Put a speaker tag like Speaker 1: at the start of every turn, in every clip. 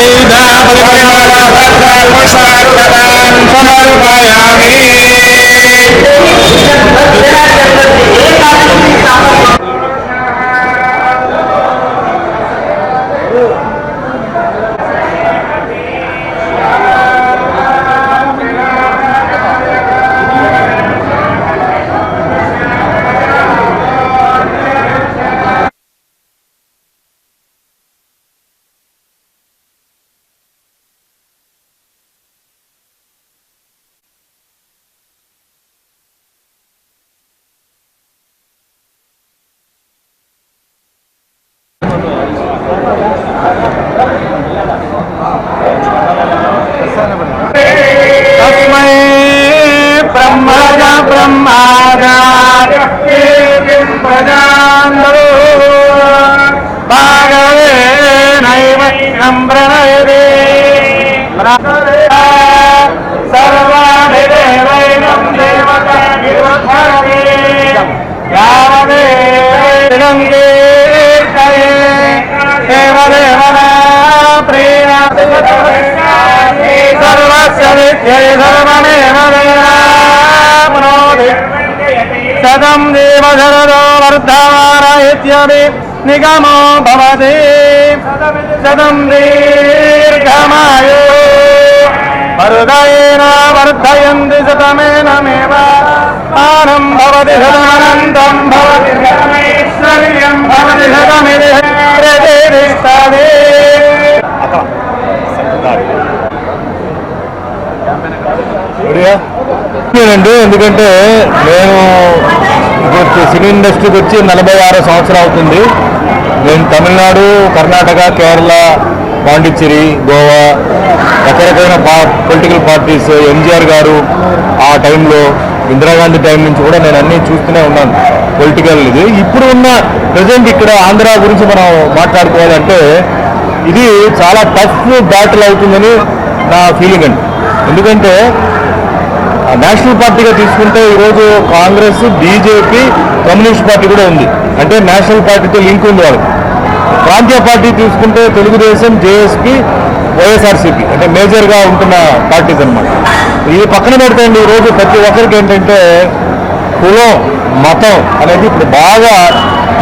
Speaker 1: Thank you. శతం విద్యై సర్వమేవ వేదాప్నోతి నిగమో భవతి. శతం దీర్ఘమాయో. వరుదయేన వర్ధయంతి శతమేనమేవ ఆనం భవతి శతమనంతం భవతి. శతమైశ్వర్యం భవతి శతమిది హేరతిష్టదే
Speaker 2: అండి ఎందుకంటే నేను ఇప్పుడు సినీ ఇండస్ట్రీకి వచ్చి నలభై ఆరు సంవత్సరం అవుతుంది. నేను తమిళనాడు కర్ణాటక కేరళ పాండిచ్చేరి గోవా రకరకాల పా పొలిటికల్ పార్టీస్ ఎంజీఆర్ గారు ఆ టైంలో ఇందిరాగాంధీ టైం నుంచి కూడా నేను అన్నీ చూస్తూనే ఉన్నాను. పొలిటికల్ ఇది. ఇప్పుడు ఉన్న ప్రజెంట్ ఇక్కడ ఆంధ్ర గురించి మనం మాట్లాడుకోవాలంటే ఇది చాలా టఫ్ బ్యాటిల్ అవుతుందని నా ఫీలింగ్ అండి. ఎందుకంటే నేషనల్ పార్టీగా తీసుకుంటే ఈరోజు కాంగ్రెస్ బీజేపీ కమ్యూనిస్ట్ పార్టీ కూడా ఉంది. అంటే నేషనల్ పార్టీతో లింక్ ఉంది వాళ్ళకి. ప్రాంతీయ పార్టీ తీసుకుంటే తెలుగుదేశం జేఎస్పీ వైఎస్ఆర్సీపీ. అంటే మేజర్గా ఉంటున్న పార్టీస్ అన్నమాట. ఇది పక్కన పెడితే అండి ఈరోజు ప్రతి ఒక్కరికి ఏంటంటే కులం మతం అనేది ఇప్పుడు బాగా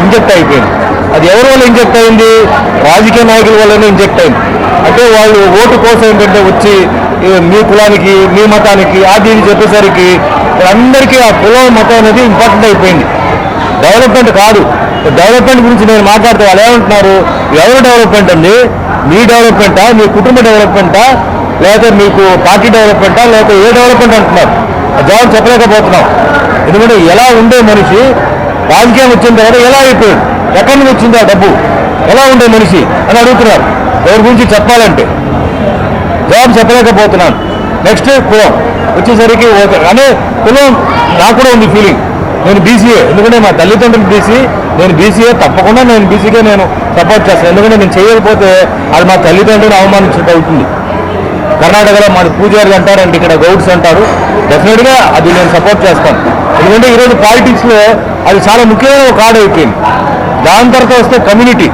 Speaker 2: ఇంజెక్ట్ అయిపోయింది. అది ఎవరి వల్ల ఇంజెక్ట్ అయింది? రాజకీయ నాయకుల వల్లనే ఇంజెక్ట్ అయింది. అంటే వాళ్ళు ఓటు కోసం ఏంటంటే వచ్చి మీ కులానికి మీ మతానికి అది ఇది చెప్పేసరికి అందరికీ ఆ కులం మతం అనేది ఇంపార్టెంట్ అయిపోయింది. డెవలప్మెంట్ కాదు. డెవలప్మెంట్ గురించి నేను మాట్లాడితే వాళ్ళు ఏమంటున్నారు? ఎవరు డెవలప్మెంట్ అండి? మీ డెవలప్మెంటా మీ కుటుంబ డెవలప్మెంటా లేకపోతే మీకు పార్టీ డెవలప్మెంటా లేకపోతే ఏ డెవలప్మెంట్ అంటున్నారు? ఆ జవాబు చెప్పలేకపోతున్నాం. ఎందుకంటే ఎలా ఉండే మనిషి రాజకీయం వచ్చిన తర్వాత ఎలా అయిపోయాడు? ఎక్కడి నుంచి వచ్చింది ఆ డబ్బు? ఎలా ఉండే మనిషి? అని అడుగుతున్నారు. ఎవరి గురించి చెప్పాలంటే. జవాబు చెప్పలేకపోతున్నాను. నెక్స్ట్ కులం వచ్చేసరికి ఓకే. కానీ కులం నాకు కూడా ఉంది ఫీలింగ్ నేను బీసీఏ ఎందుకంటే మా తల్లిదండ్రులు బీసీ నేను బీసీఏ తప్పకుండా నేను బీసీకే నేను సపోర్ట్ చేస్తాను. ఎందుకంటే నేను చేయకపోతే అది మా తల్లిదండ్రులు అవమానించినట్టు అవుతుంది. కర్ణాటకలో మా పూజారి అంటారు అండ్ ఇక్కడ గౌడ్స్ అంటారు. డెఫినెట్గా అది నేను సపోర్ట్ చేస్తాను. ఎందుకంటే ఈరోజు పాలిటిక్స్లో అది చాలా ముఖ్యమైన ఒక కార్డు అయిపోయింది. దాని తర్వాత వస్తే కమ్యూనిటీ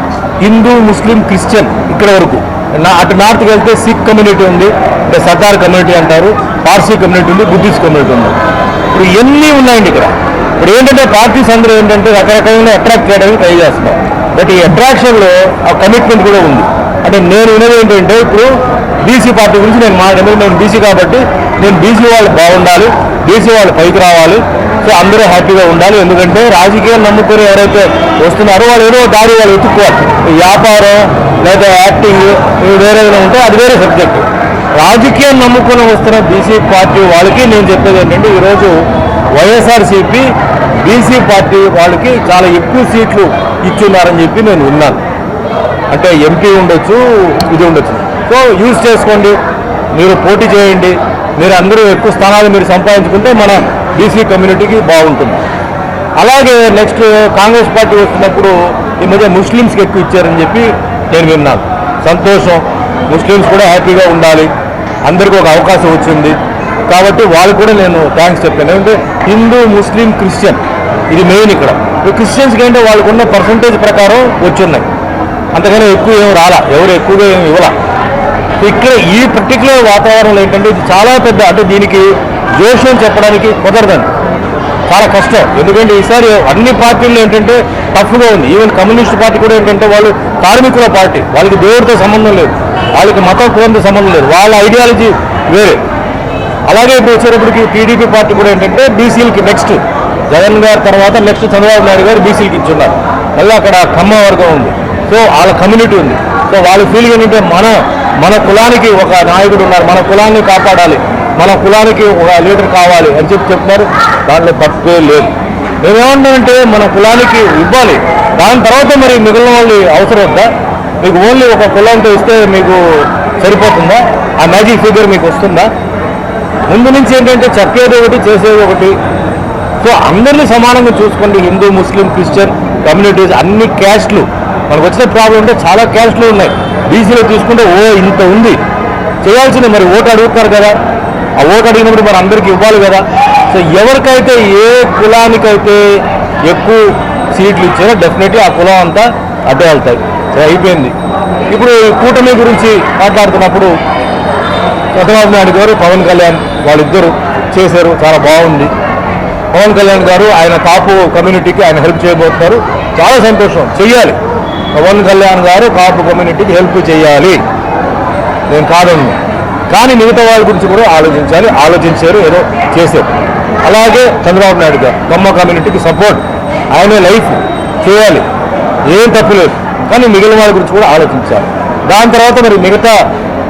Speaker 2: హిందూ ముస్లిం క్రిస్టియన్ ఇక్కడ వరకు. అటు నార్త్కి వెళ్తే సిక్ కమ్యూనిటీ ఉంది అంటే సర్దార్ కమ్యూనిటీ అంటారు పార్సీ కమ్యూనిటీ ఉంది బుద్ధిస్ట్ కమ్యూనిటీ ఉంది. ఇప్పుడు ఇవన్నీ ఉన్నాయండి ఇక్కడ? ఇప్పుడు ఏంటంటే పార్టీస్ అందరూ ఏంటంటే రకరకాలుగా అట్రాక్ట్ చేయడానికి ట్రై చేస్తున్నాం బట్ ఈ అట్రాక్షన్లో ఆ కమిట్మెంట్ కూడా ఉంది. అంటే నేను వినేది ఏంటంటే ఇప్పుడు బీసీ పార్టీ గురించి నేను మాట్లాడలేదు నేను బీసీ కాబట్టి నేను బీసీ వాళ్ళు బాగుండాలి బీసీ వాళ్ళు పైకి రావాలి. సో అందరూ హ్యాపీగా ఉండాలి. ఎందుకంటే రాజకీయం నమ్ముకొని ఎవరైతే వస్తున్నారో వాళ్ళు ఏదో దారి వాళ్ళు వెతుక్కోవాలి. వ్యాపారం లేదా యాక్టింగ్ ఇవి వేరే ఉంటే అది వేరే సబ్జెక్ట్ రాజకీయం నమ్ముకొని వస్తున్న బీసీ పార్టీ వాళ్ళకి నేను చెప్పేది ఏంటంటే ఈరోజు వైఎస్ఆర్సీపీ బీసీ పార్టీ వాళ్ళకి చాలా ఎక్కువ సీట్లు ఇచ్చున్నారని చెప్పి నేను విన్నాను. అంటే ఎంపీ ఉండొచ్చు ఇది ఉండొచ్చు. సో యూజ్ చేసుకోండి. మీరు పోటీ చేయండి. మీరు అందరూ ఎక్కువ స్థానాలు మీరు సంపాదించుకుంటే మన బీసీ కమ్యూనిటీకి బాగుంటుంది. అలాగే నెక్స్ట్ కాంగ్రెస్ పార్టీ వస్తున్నప్పుడు ఈ మధ్య ముస్లిమ్స్కి ఎక్కువ ఇచ్చారని చెప్పి నేను విన్నాను. సంతోషం. ముస్లిమ్స్ కూడా హ్యాపీగా ఉండాలి. అందరికీ ఒక అవకాశం వచ్చింది. కాబట్టి వాళ్ళు కూడా నేను థ్యాంక్స్ చెప్పాను. ఎందుకంటే హిందూ ముస్లిం క్రిస్టియన్ ఇది మెయిన్ ఇక్కడ. క్రిస్టియన్స్కి ఏంటంటే వాళ్ళకున్న పర్సంటేజ్ ప్రకారం వచ్చున్నాయి. అంతకన్నా ఎక్కువ ఏం రాలా. ఎవరు ఎక్కువగా ఏమి ఇవ్వాల. ఇక్కడ ఈ పర్టికులర్ వాతావరణంలో ఏంటంటే ఇది చాలా పెద్ద అంటే దీనికి జోషం చెప్పడానికి కుదరదండి. చాలా కష్టం. ఎందుకంటే ఈసారి అన్ని పార్టీలు ఏంటంటే టఫ్గా ఉంది. ఈవెన్ కమ్యూనిస్ట్ పార్టీ కూడా ఏంటంటే వాళ్ళు కార్మికుల పార్టీ. వాళ్ళకి దేవుడితో సంబంధం లేదు. వాళ్ళకి మతం కులంతో సంబంధం లేదు. వాళ్ళ ఐడియాలజీ వేరే. అలాగే ఇప్పుడు వచ్చేటప్పటికి టీడీపీ పార్టీ కూడా ఏంటంటే బీసీలకి నెక్స్ట్ జగన్ గారి తర్వాత నెక్స్ట్ చంద్రబాబు నాయుడు గారు బీసీలకి ఇచ్చున్నారు. మళ్ళీ అక్కడ ఖమ్మ వర్గం ఉంది. సో వాళ్ళ కమ్యూనిటీ ఉంది. సో వాళ్ళ ఫీలింగ్ ఏంటంటే మన మన కులానికి ఒక నాయకుడు ఉన్నారు. మన కులాన్ని కాపాడాలి. మన కులానికి ఒక లీడర్ కావాలి అని చెప్పి చెప్తున్నారు. దాంట్లో తప్పే లేదు. మేమేమంటామంటే మన కులానికి ఇవ్వాలి. దాని తర్వాత మరి మిగిలిన వాళ్ళు అవసరం వద్దా మీకు ఓన్లీ ఒక కులంతో ఇస్తే మీకు సరిపోతుందా? ఆ మ్యాజిక్ ఫిగర్ మీకు వస్తుందా? ముందు నుంచి ఏంటంటే చెప్పేది ఒకటి చేసేది ఒకటి. సో అందరినీ సమానంగా చూసుకోండి. హిందూ ముస్లిం క్రిస్టియన్ కమ్యూనిటీస్ అన్ని క్యాస్ట్లు. మనకు వచ్చిన ప్రాబ్లం అంటే చాలా క్యాస్ట్లు ఉన్నాయి. బీసీలో తీసుకుంటే ఓ ఇంత ఉంది. చేయాల్సింది మరి ఓటు అడుగుతున్నారు కదా. ఆ ఓటు అడిగినప్పుడు మరి అందరికీ ఇవ్వాలి కదా. సో ఎవరికైతే ఏ కులానికైతే ఎక్కువ సీట్లు ఇచ్చారో డెఫినెట్లీ ఆ కులం అంతా అడ్డు వెళ్తాయి. సో అయిపోయింది. ఇప్పుడు కూటమి గురించి మాట్లాడుతున్నప్పుడు చంద్రబాబు నాయుడు గారు పవన్ కళ్యాణ్ వాళ్ళిద్దరు చేశారు. చాలా బాగుంది. పవన్ కళ్యాణ్ గారు ఆయన కాపు కమ్యూనిటీకి ఆయన హెల్ప్ చేయబోతున్నారు. చాలా సంతోషం. చెయ్యాలి. పవన్ కళ్యాణ్ గారు కాపు కమ్యూనిటీకి హెల్ప్ చేయాలి. నేను కాదను కానీ మిగతా వాళ్ళ గురించి కూడా ఆలోచించాలి. ఆలోచించారు ఏదో చేశారు. అలాగే చంద్రబాబు నాయుడు గారు కమ్మ కమ్యూనిటీకి సపోర్ట్. ఆయనే లైఫ్ చేయాలి. ఏం తప్పు లేదు. కానీ మిగిలిన వాళ్ళ గురించి కూడా ఆలోచించాలి. దాని తర్వాత మరి మిగతా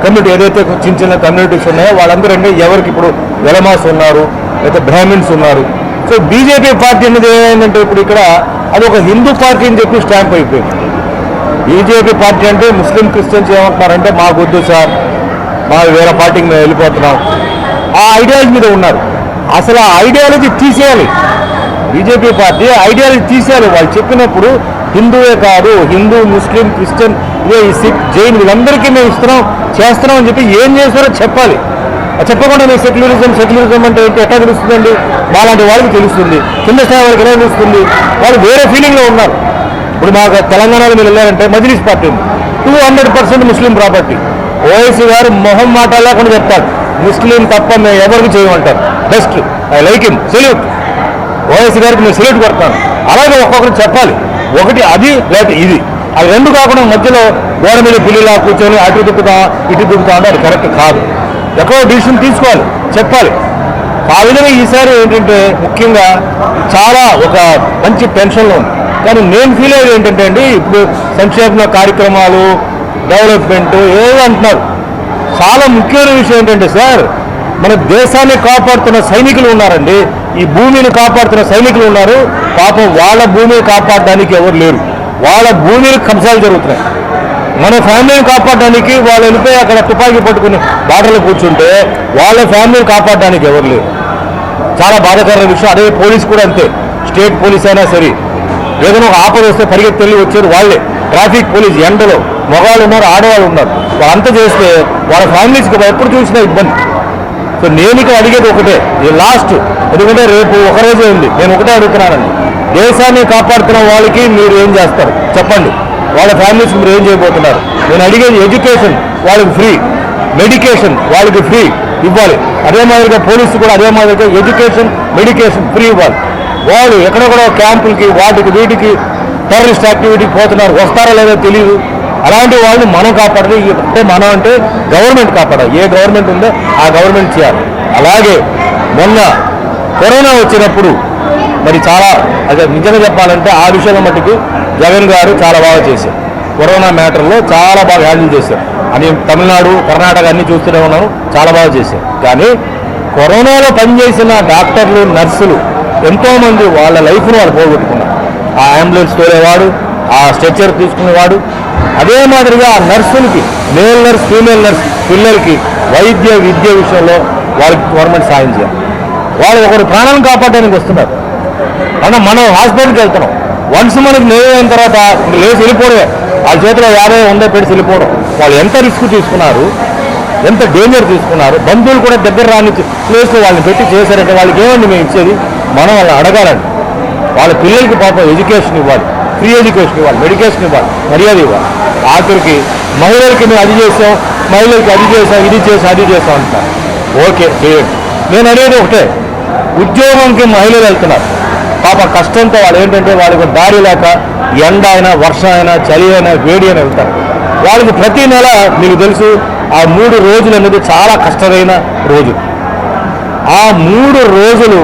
Speaker 2: కమ్యూనిటీ ఏదైతే చిన్న చిన్న కమ్యూనిటీస్ ఉన్నాయో వాళ్ళందరూ అంటే ఎవరికి ఇప్పుడు వెలమాస్ ఉన్నారు లేదా బ్రాహ్మిన్స్ ఉన్నారు. సో బీజేపీ పార్టీ అనేది ఏంటంటే ఇప్పుడు ఇక్కడ అది ఒక హిందూ పార్టీ అని చెప్పి స్టాంప్ అయిపోయింది. బీజేపీ పార్టీ అంటే ముస్లిం క్రిస్టియన్స్ ఏమంటున్నారంటే మాకు వద్దు సార్ మా వేరే పార్టీకి మేము వెళ్ళిపోతున్నాం. ఆ ఐడియాలజీ మీద ఉన్నారు. అసలు ఆ ఐడియాలజీ తీసేయాలి. బీజేపీ పార్టీ ఐడియాలజీ తీసేయాలి. వాళ్ళు చెప్పినప్పుడు హిందువే కాదు హిందూ ముస్లిం క్రిస్టియన్ ఇదే ఈ సిక్ జైన్ వీళ్ళందరికీ మేము ఇస్తున్నాం చేస్తున్నాం అని చెప్పి ఏం చేస్తారో చెప్పాలి. చెప్పకుండా మీ సెక్యులరిజం సెక్యులరిజం అంటే ఏంటి? ఎట్లా తెలుస్తుందండి? మాలాంటి వాళ్ళకి తెలుస్తుంది. కింద స్థాయి వాళ్ళకి ఎలా తెలుస్తుంది? వాళ్ళు వేరే ఫీలింగ్లో ఉన్నారు. ఇప్పుడు మాకు తెలంగాణలో మీరు వెళ్ళారంటే మజిలీస్ పార్టీ ఉంది. Two hundred percent Muslim property. Owaisi గారు మొహం మాట లేకుండా చెప్తారు. ముస్లిం తప్ప మేము ఎవరికి చేయమంటారు. Best. I like him. Salute. Owaisi గారికి మేము సెల్యూట్ కొడతాను. అలాగే ఒక్కొక్కరు చెప్పాలి. ఒకటి అది లేకపోతే ఇది. అది రెండు కాకుండా మధ్యలో గోడ మీద పిల్లిలా కూర్చొని అటు తిప్పుతా ఇటు తిప్పుతా అంటే అది కరెక్ట్ కాదు. ఎక్కడో డిసిషన్ తీసుకోవాలి. చెప్పాలి. ఆ విధంగా ఈసారి ఏంటంటే ముఖ్యంగా చాలా ఒక మంచి టెన్షన్లో ఉంది. కానీ నేను ఫీల్ అయ్యేది ఏంటంటే అండి ఇప్పుడు సంక్షేమ కార్యక్రమాలు డెవలప్మెంట్ ఏదో అంటున్నారు. చాలా ముఖ్యమైన విషయం ఏంటంటే సార్ మన దేశాన్ని కాపాడుతున్న సైనికులు ఉన్నారండి. ఈ భూమిని కాపాడుతున్న సైనికులు ఉన్నారు. పాపం వాళ్ళ భూమిని కాపాడడానికి ఎవరు లేరు. వాళ్ళ భూమిని కబ్జాలు జరుగుతున్నాయి. మన ఫ్యామిలీని కాపాడడానికి వాళ్ళు వెళ్ళిపోయి అక్కడ తుపాకీ పట్టుకుని బాటలో కూర్చుంటే వాళ్ళ ఫ్యామిలీని కాపాడడానికి ఎవరు లేరు. చాలా బాధాకరమైన విషయం. అదే పోలీస్ కూడా అంతే. స్టేట్ పోలీస్ అయినా సరే ఏదైనా ఒక ఆపద వస్తే పరిగెత్తి వచ్చేది వాళ్ళే. ట్రాఫిక్ పోలీస్ ఎండలో మగవాళ్ళు ఉన్నారు ఆడవాళ్ళు ఉన్నారు. వాళ్ళంతా చేస్తే వాళ్ళ ఫ్యామిలీస్కి ఎప్పుడు చూసినా ఇబ్బంది. సో నేను ఇక్కడ అడిగేది ఒకటే ఈ లాస్ట్ ఎందుకంటే రేపు ఒక రోజే ఉంది నేను ఒకటే అడుగుతున్నానండి. దేశాన్ని కాపాడుతున్న వాళ్ళకి మీరు ఏం చేస్తారు? చెప్పండి. వాళ్ళ ఫ్యామిలీస్కి మీరు ఏం చేయబోతున్నారు? నేను అడిగేది ఎడ్యుకేషన్ వాళ్ళకి ఫ్రీ. మెడికేషన్ వాళ్ళకి ఫ్రీ ఇవ్వాలి. అదే మాదిరిగా పోలీసు కూడా అదే మాదిరిగా ఎడ్యుకేషన్ మెడికేషన్ ఫ్రీ ఇవ్వాలి. వాళ్ళు ఎక్కడెక్కడో క్యాంపులకి వాటికి వీటికి టెర్రరిస్ట్ యాక్టివిటీకి పోతున్నారు వస్తారో లేదో తెలియదు అలాంటి వాళ్ళని మనం కాపాడాలి. అంటే మనం అంటే గవర్నమెంట్ కాపాడాలి. ఏ గవర్నమెంట్ ఉందో ఆ గవర్నమెంట్ చేయాలి. అలాగే మొన్న కరోనా వచ్చినప్పుడు మరి చాలా అదే నిజంగా చెప్పాలంటే ఆ విషయంలో మట్టుకు జగన్ గారు చాలా బాగా చేశారు. కరోనా మ్యాటర్లో చాలా బాగా హ్యాండిల్ చేశారు. అని తమిళనాడు కర్ణాటక అన్ని చూస్తూనే ఉన్నాను. చాలా బాగా చేశారు. కానీ కరోనాలో పనిచేసిన డాక్టర్లు నర్సులు ఎంతోమంది వాళ్ళ లైఫ్ను వాళ్ళు పోగొట్టుకున్నారు. ఆ అంబులెన్స్ తోలేవాడు ఆ స్ట్రెచ్చర్ తీసుకునేవాడు. అదే మాదిరిగా ఆ నర్సులకి మేల్ నర్స్ ఫీమేల్ నర్స్ పిల్లలకి వైద్య విద్య విషయంలో వాళ్ళకి గవర్నమెంట్ సాయం చేయాలి. వాళ్ళు ఒకరు ప్రాణాలను కాపాడడానికి వస్తున్నారు. అన్న మనం హాస్పిటల్కి వెళ్తున్నాం. వన్స్ మనకి లేవ్ అయిన తర్వాత లేచి వెళ్ళిపోవడమే. వాళ్ళ చేతిలో యాభై వంద పెట్టి వెళ్ళిపోవడం. వాళ్ళు ఎంత రిస్క్ తీసుకున్నారు ఎంత డేంజర్ తీసుకున్నారు బంధువులు కూడా దగ్గర రాని ప్లేస్లో వాళ్ళని పెట్టి చేశారంటే వాళ్ళకి ఏమండి మేము ఇచ్చేది? మనం వాళ్ళని అడగాలండి. వాళ్ళ పిల్లలకి పాపం ఎడ్యుకేషన్ ఇవ్వాలి ఫ్రీ ఎడ్యుకేషన్ ఇవ్వాలి మెడికేషన్ ఇవ్వాలి మర్యాద ఇవ్వాలి. ఆఖరికి మహిళలకి మేము అది చేసాం మహిళలకి అది చేసాం ఇది చేసాం అది చేసాం అంటారు. ఓకే చేయండి నేను అనేది ఒకటే. ఉద్యోగంకి మహిళలు వెళ్తున్నారు. పాప కష్టంతో వాళ్ళు ఏంటంటే వాళ్ళకి దారి లేక ఎండ అయినా వర్షం అయినా చలి అయినా వేడి అయినా వెళ్తారు. వాళ్ళకి ప్రతి నెల మీకు తెలుసు ఆ మూడు రోజులు అనేది చాలా కష్టమైన రోజు ఆ మూడు రోజులు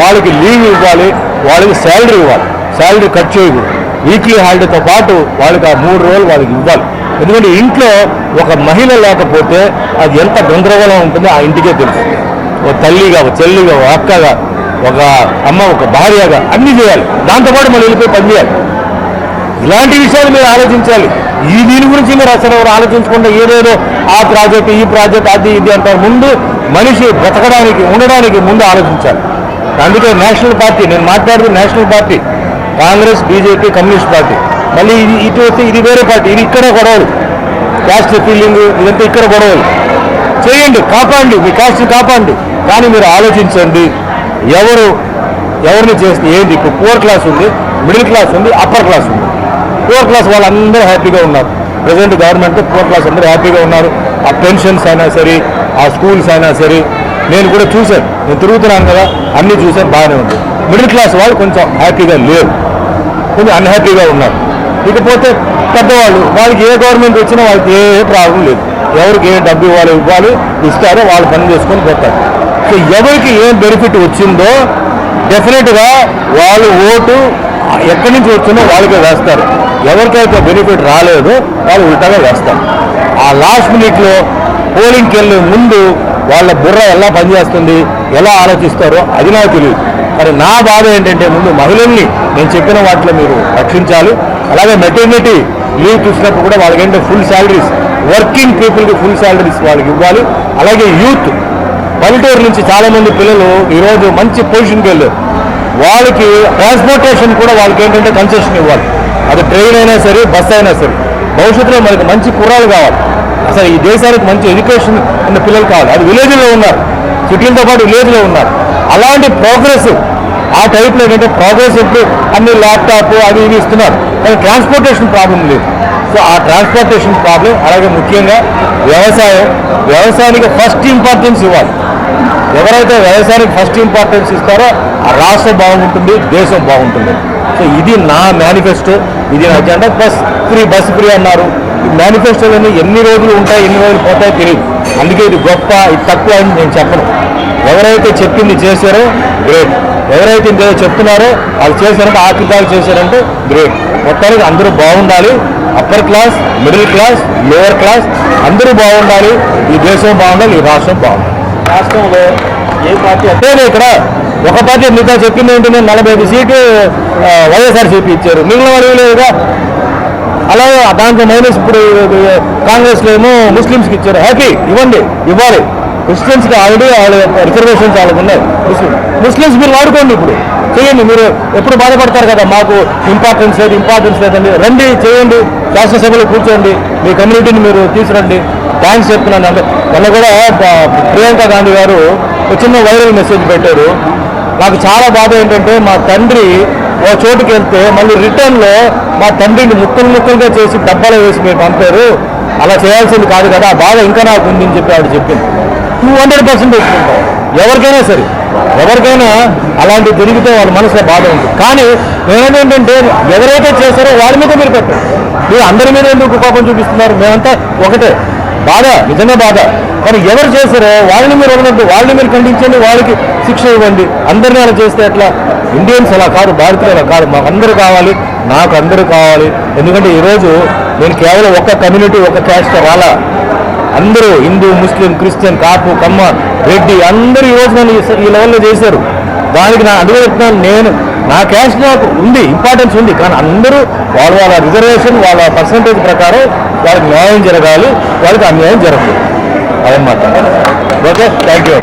Speaker 2: వాళ్ళకి లీవ్ ఇవ్వాలి వాళ్ళకి శాలరీ ఇవ్వాలి. శాలరీ కట్ చేయకూడదు. వీక్లీ హాలిడేతో పాటు వాళ్ళకి ఆ మూడు రోజులు వాళ్ళకి ఇవ్వాలి. ఎందుకంటే ఇంట్లో ఒక మహిళ లేకపోతే అది ఎంత గందరగోళం ఉంటుందో ఆ ఇంటికే తెలుసు. ఒక తల్లిగా ఒక చెల్లిగా ఒక అక్కగా ఒక అమ్మ ఒక భార్యగా అన్నీ చేయాలి. దాంతోపాటు మనం వెళ్ళిపోయి పని చేయాలి. ఇలాంటి విషయాలు మీరు ఆలోచించాలి. ఈ దీని గురించి మీరు అసలు ఎవరు ఆలోచించకుండా ఏదేదో ఆ ప్రాజెక్ట్ ఈ ప్రాజెక్ట్ అది ఇది అంటారు. ముందు మనిషి బ్రతకడానికి ఉండడానికి ముందు ఆలోచించాలి. అందుకే నేషనల్ పార్టీ నేను మాట్లాడేది national party Congress BJP communist party. మళ్ళీ ఇది ఇటు వస్తే ఇది వేరే పార్టీ ఇది ఇక్కడ గొడవలు. క్యాస్ట్ ఫీలింగ్ ఇదంతా ఇక్కడ గొడవలు. చేయండి కాపాడండి మీ కాస్ట్ కాపాడండి. కానీ మీరు ఆలోచించండి ఎవరు ఎవరిని చేస్తే ఏంటి? ఇప్పుడు పూర్ క్లాస్ ఉంది మిడిల్ క్లాస్ ఉంది అప్పర్ క్లాస్ ఉంది. పూర్ క్లాస్ వాళ్ళందరూ హ్యాపీగా ఉన్నారు. ప్రజెంట్ గవర్నమెంట్ పూర్ క్లాస్ అందరూ హ్యాపీగా ఉన్నారు. ఆ పెన్షన్స్ అయినా సరే ఆ స్కూల్స్ అయినా సరే నేను కూడా చూశాను. నేను తిరుగుతున్నాను కదా అన్నీ చూశాను బాగానే ఉంది. మిడిల్ క్లాస్ వాళ్ళు కొంచెం హ్యాపీగా లేరు. కొంచెం అన్హ్యాపీగా ఉన్నారు. ఇకపోతే పెద్దవాళ్ళు వాళ్ళకి ఏ గవర్నమెంట్ వచ్చినా వాళ్ళకి ఏ ప్రాబ్లం లేదు. ఎవరికి ఏ డబ్బు ఇవ్వాలి ఇవ్వాలి ఇస్తారో వాళ్ళు పని చేసుకొని పోతారు. సో ఎవరికి ఏం బెనిఫిట్ వచ్చిందో డెఫినెట్గా వాళ్ళు ఓటు ఎక్కడి నుంచి వచ్చిందో వాళ్ళకే వేస్తారు. ఎవరికైతే బెనిఫిట్ రాలేదో వాళ్ళు ఉల్టాగా వేస్తారు. ఆ లాస్ట్ మినిట్లో పోలింగ్కి వెళ్ళే ముందు వాళ్ళ బుర్ర ఎలా పనిచేస్తుంది ఎలా ఆలోచిస్తారో అది నాకు తెలియదు. మరి నా బాధ ఏంటంటే ముందు మహిళల్ని నేను చెప్పిన వాటిలో మీరు రక్షించాలి. అలాగే మెటర్నిటీ లీవ్ చూసినప్పుడు కూడా వాళ్ళకంటే ఫుల్ శాలరీస్ వర్కింగ్ పీపుల్కి ఫుల్ శాలరీస్ వాళ్ళకి ఇవ్వాలి. అలాగే యూత్ పల్లెటూరు నుంచి చాలామంది పిల్లలు ఈరోజు మంచి పొజిషన్కి వెళ్ళారు. వాళ్ళకి ట్రాన్స్పోర్టేషన్ కూడా వాళ్ళకి ఏంటంటే కన్సెషన్ ఇవ్వాలి. అది ట్రైన్ అయినా సరే బస్ అయినా సరే. భవిష్యత్తులో మనకి మంచి కుర్రాలు కావాలి. అసలు ఈ దేశానికి మంచి ఎడ్యుకేషన్ ఉన్న పిల్లలు కావాలి. అది విలేజ్లో ఉన్నారు. సిటీలతో పాటు విలేజ్లో ఉన్నారు. అలాంటి ప్రోగ్రెస్ ఆ టైప్లో ఏంటంటే ప్రోగ్రెస్ ఇప్పుడు అన్ని ల్యాప్టాప్ అవి ఇవి ఇస్తున్నారు. కానీ ట్రాన్స్పోర్టేషన్ ప్రాబ్లం లేదు. సో ఆ ట్రాన్స్పోర్టేషన్ ప్రాబ్లం అలాగే ముఖ్యంగా వ్యవసాయం. వ్యవసాయానికి ఫస్ట్ ఇంపార్టెన్స్ ఇవ్వాలి. ఎవరైతే వ్యవసాయానికి ఫస్ట్ ఇంపార్టెన్స్ ఇస్తారో ఆ రాష్ట్రం బాగుంటుంది దేశం బాగుంటుంది. సో ఇది నా మేనిఫెస్టో ఇది నా agenda. Bus free bus free అన్నారు. మేనిఫెస్టోలోని ఎన్ని రోజులు ఉంటాయి ఎన్ని రోజులు పోతాయో తెలియదు అందుకే ఇది గొప్ప ఇది తక్కువ అని నేను చెప్పను. ఎవరైతే చెప్పింది చేశారో గ్రేట్ ఎవరైతే ఇంకేదో చెప్తున్నారో వాళ్ళు చేశారంటే ఆర్థికాలు చేశారంటే గ్రేట్ మొత్తానికి అందరూ బాగుండాలి. Upper class middle class lower class అందరూ బాగుండాలి. ఈ దేశం బాగుండాలి ఈ రాష్ట్రం బాగుండాలి. రాష్ట్రంలో ఏ పార్టీ అంటే ఇక్కడ ఒక పార్టీ మిగతా చెప్పింది ఏంటంటే నలభై ఐదు సీటు వైఎస్ఆర్సీపీ ఇచ్చారు. మిగిలిన వాళ్ళు లేదుగా? అలాగే దాంట్లో మైనస్ ఇప్పుడు కాంగ్రెస్లో ఏమో ముస్లిమ్స్కి ఇచ్చారు. హ్యాపీ ఇవ్వండి ఇవ్వాలి. క్రిస్టియన్స్కి ఆల్రెడీ వాళ్ళ రిజర్వేషన్స్ వాళ్ళకు ఉన్నాయి. ముస్లిం ముస్లిమ్స్ మీరు వాడుకోండి ఇప్పుడు. చేయండి మీరు ఎప్పుడు బాధపడతారు కదా మాకు ఇంపార్టెన్స్ లేదు ఇంపార్టెన్స్ లేదండి. రండి చేయండి శాసనసభలో కూర్చోండి మీ కమ్యూనిటీని మీరు తీసుకురండి. థ్యాంక్స్ చెప్తున్నాను. అంటే మొన్న కూడా ప్రియాంక గాంధీ గారు చిన్న వైరల్ మెసేజ్ పెట్టారు. నాకు చాలా బాధ ఏంటంటే మా తండ్రి ఓ చోటుకి వెళ్తే మళ్ళీ రిటర్న్లో మా తండ్రిని ముక్కలు ముక్కలుగా చేసి డబ్బాలో వేసి మీరు పంపారు. అలా చేయాల్సింది కాదు కదా ఆ బాధ ఇంకా నాకు ఉంది అని చెప్పి ఆవిడ చెప్పింది. టూ హండ్రెడ్ పర్సెంట్ ఒప్పుకుంటాం ఎవరికైనా సరే ఎవరికైనా అలాంటి జరిగితే వాళ్ళ మనసులో బాధ ఉంది. కానీ నేనేంటంటే ఎవరైతే చేశారో వాళ్ళ మీద మీరు పెట్టండి. మీరు అందరి మీద ఎందుకు కోపం చూపిస్తున్నారు? మేమంతా ఒకటే. బాధ నిజమే బాధ. కానీ ఎవరు చేశారో వాళ్ళని మీరు వదలద్దు వాళ్ళని మీరు ఖండించండి వాళ్ళకి శిక్ష ఇవ్వండి. అందరినీ అలా చేస్తే ఎట్లా? ఇండియన్స్ అలా కాదు భారతీయులు అలా కాదు మాకు అందరూ కావాలి నాకు అందరూ కావాలి. ఎందుకంటే ఈరోజు నేను కేవలం ఒక్క కమ్యూనిటీ ఒక్క క్యాస్ట్ రాలా. అందరూ హిందూ ముస్లిం క్రిస్టియన్ కాపు కమ్మ రెడ్డి అందరూ ఈరోజు నన్ను ఈ- లెవెల్లో చేశారు. దానికి నా అందుకే చెప్తున్నాను నేను నా క్యాస్ట్ నాకు ఉంది ఇంపార్టెన్స్ ఉంది. కానీ అందరూ వాళ్ళ వాళ్ళ రిజర్వేషన్ వాళ్ళ పర్సంటేజ్ ప్రకారం వాళ్ళకి న్యాయం జరగాలి వాళ్ళకి అన్యాయం జరగదు. అదనమాట ఓకే థ్యాంక్ యూ